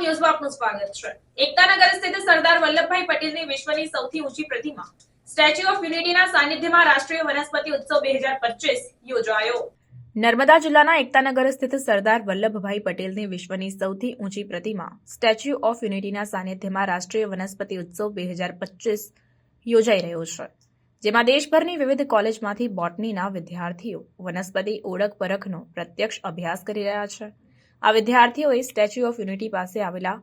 ન્યૂઝમાં આપનું સ્વાગત છે. એકતાનગર સ્થિત સરદાર વલ્લભભાઈ પટેલની વિશ્વની સૌથી ઊંચી પ્રતિમા, સ્ટેચ્યુ ઓફ યુનિટીના સાનિધ્યમાં રાષ્ટ્રીય વનસ્પતિ ઉત્સવ બે હજાર પચીસ યોજાયો. નર્મદા જિલ્લાના એકતાનગર સ્થિત સરદાર વલ્લભભાઈ પટેલની વિશ્વની સૌથી ઊંચી પ્રતિમા, સ્ટેચ્યુ ઓફ યુનિટીના સાનિધ્યમાં રાષ્ટ્રીય વનસ્પતિ ઉત્સવ બે હજાર પચીસ યોજાઈ રહ્યો છે. જેમાં દેશભરની વિવિધ કોલેજમાંથી બોટનીના વિદ્યાર્થીઓ વનસ્પતિ ઓળખ પરખનો પ્રત્યક્ષ અભ્યાસ કરી રહ્યા છે. આ વિદ્યાર્થીઓએ સ્ટેચ્યુ ઓફ યુનિટી પાસે આવેલા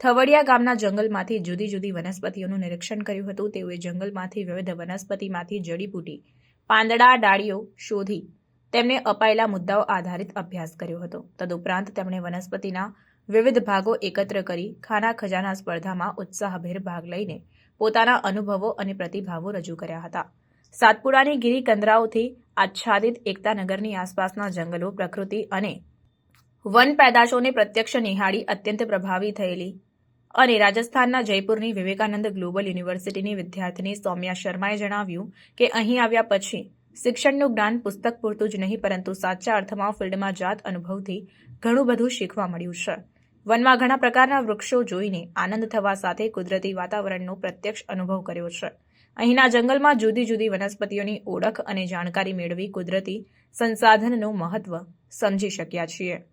થવડિયા ગામના જંગલમાંથી જુદી જુદી વનસ્પતિઓનું નિરીક્ષણ કર્યું હતું. તેઓએ જંગલમાંથી વિવિધ વનસ્પતિમાંથી જડીબૂટી પાંદડા, ડાળીઓ શોધી તેમને અપાયેલા મુદ્દાઓ આધારિત અભ્યાસ કર્યો હતો. તદુપરાંત તેમણે વનસ્પતિના વિવિધ ભાગો એકત્ર કરી ખાના ખજાના સ્પર્ધામાં ઉત્સાહભેર ભાગ લઈને પોતાના અનુભવો અને પ્રતિભાવો રજૂ કર્યા હતા. સાતપુડાની ગીરી કંદરાઓથી આચ્છાદિત એકતાનગરની આસપાસના જંગલો, પ્રકૃતિ અને વન પેદાશોને પ્રત્યક્ષ નિહાળી અત્યંત પ્રભાવી થયેલી અને રાજસ્થાનના જયપુરની વિવેકાનંદ ગ્લોબલ યુનિવર્સિટીની વિદ્યાર્થીની સૌમ્યા શર્માએ જણાવ્યું કે અહીં આવ્યા પછી શિક્ષણનું જ્ઞાન પુસ્તક પૂરતું જ નહીં, પરંતુ સાચા અર્થમાં ફિલ્ડમાં જાત અનુભવથી ઘણું બધું શીખવા મળ્યું છે. વનમાં ઘણા પ્રકારના વૃક્ષો જોઈને આનંદ થવા સાથે કુદરતી વાતાવરણનો પ્રત્યક્ષ અનુભવ કર્યો છે. અહીંના જંગલમાં જુદી જુદી વનસ્પતિઓની ઓળખ અને જાણકારી મેળવી કુદરતી સંસાધનનું મહત્વ સમજી શક્યા છીએ.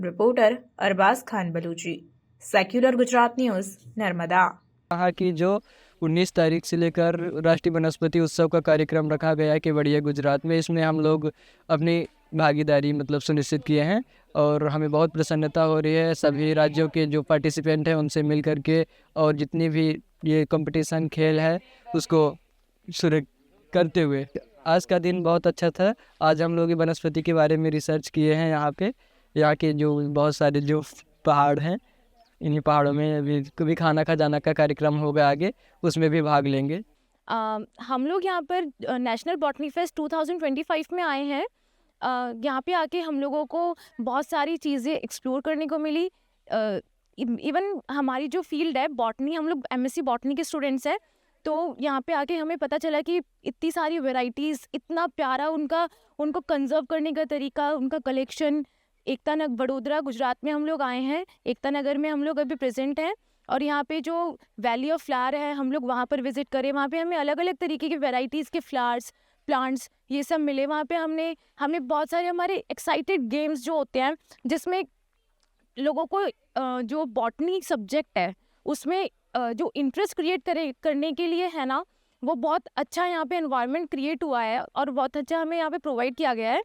Reporter Arbaaz Khan Baluchi. Secular Gujarat news Narmada. कहा कि जो 19 तारीख से लेकर राष्ट्रीय वनस्पति उत्सव का कार्यक्रम रखा गया है केवड़िया गुजरात में, इसमें हम लोग अपनी भागीदारी मतलब सुनिश्चित किए हैं और हमें बहुत प्रसन्नता हो रही है। सभी राज्यों के जो पार्टिसिपेंट हैं, उनसे मिल करके और जितनी भी ये कंपटीशन खेल है, उसको शुरू करते हुए। आज का दिन बहुत अच्छा था। आज हम लोग वनस्पति के बारे में रिसर्च किए हैं यहाँ पे। यहाँ के जो बहुत सारे जो पहाड़ हैं इन्हीं पहाड़ों में अभी कभी खाना खजाना का कार्यक्रम होगा आगे उसमें भी भाग लेंगे। अ, हम लोग यहाँ पर नेशनल बॉटनी फेस्ट 2025 में आए हैं। यहाँ पे आके हम लोगों को बहुत सारी चीज़ें एक्सप्लोर करने को मिली। इव- इवन हमारी जो फ़ील्ड है बॉटनी हम लोग एमएससी बॉटनी के स्टूडेंट्स हैं तो यहाँ पे आके हमें पता चला कि इतनी सारी वेराइटीज़ इतना प्यारा उनका उनको कंजर्व करने का तरीका उनका कलेक्शन एकता नगर वडोदरा, गुजरात में हम लोग आए हैं। एकता नगर में हम लोग अभी प्रेजेंट हैं और यहाँ पे जो वैली ऑफ़ फ्लावर है, हम लोग वहाँ पर विज़िट करें। वहाँ पे हमें अलग अलग तरीके के वेराइटीज़ के फ्लावर्स, प्लांट्स, ये सब मिले। वहाँ पे हमने हमने बहुत सारे हमारे एक्साइटेड गेम्स जो होते हैं, जिसमें लोगों को जो बॉटनी सब्जेक्ट है, उसमें जो इंटरेस्ट क्रिएट करे, करने के लिए है ना, वो बहुत अच्छा यहाँ पे एनवायरनमेंट क्रिएट हुआ है और बहुत अच्छा हमें यहाँ पे प्रोवाइड किया गया है।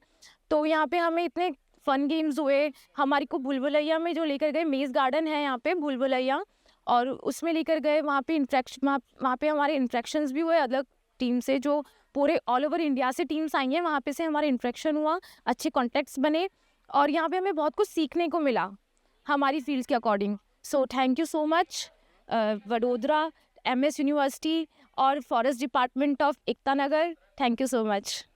तो यहाँ पे हमें इतने फन गेम्स हुए, हमारी को भूलभुलैया में जो लेकर गए मेज़ गार्डन है यहाँ पे, भूलभुलैया, और उसमें लेकर गए, वहाँ पे इंट्रैक्शन वहाँ वहाँ पे हमारे इंट्रैक्शंस भी हुए अलग टीम से, जो पूरे ऑल ओवर इंडिया से टीम्स आई हैं, वहाँ पे से हमारा इंट्रैक्शन हुआ, अच्छे कॉन्टैक्ट्स बने, और यहाँ पे हमें बहुत कुछ सीखने को मिला, हमारी फील्ड्स के according so thank you so much Vadodara M S university और forest department of Ekta Nagar thank you so much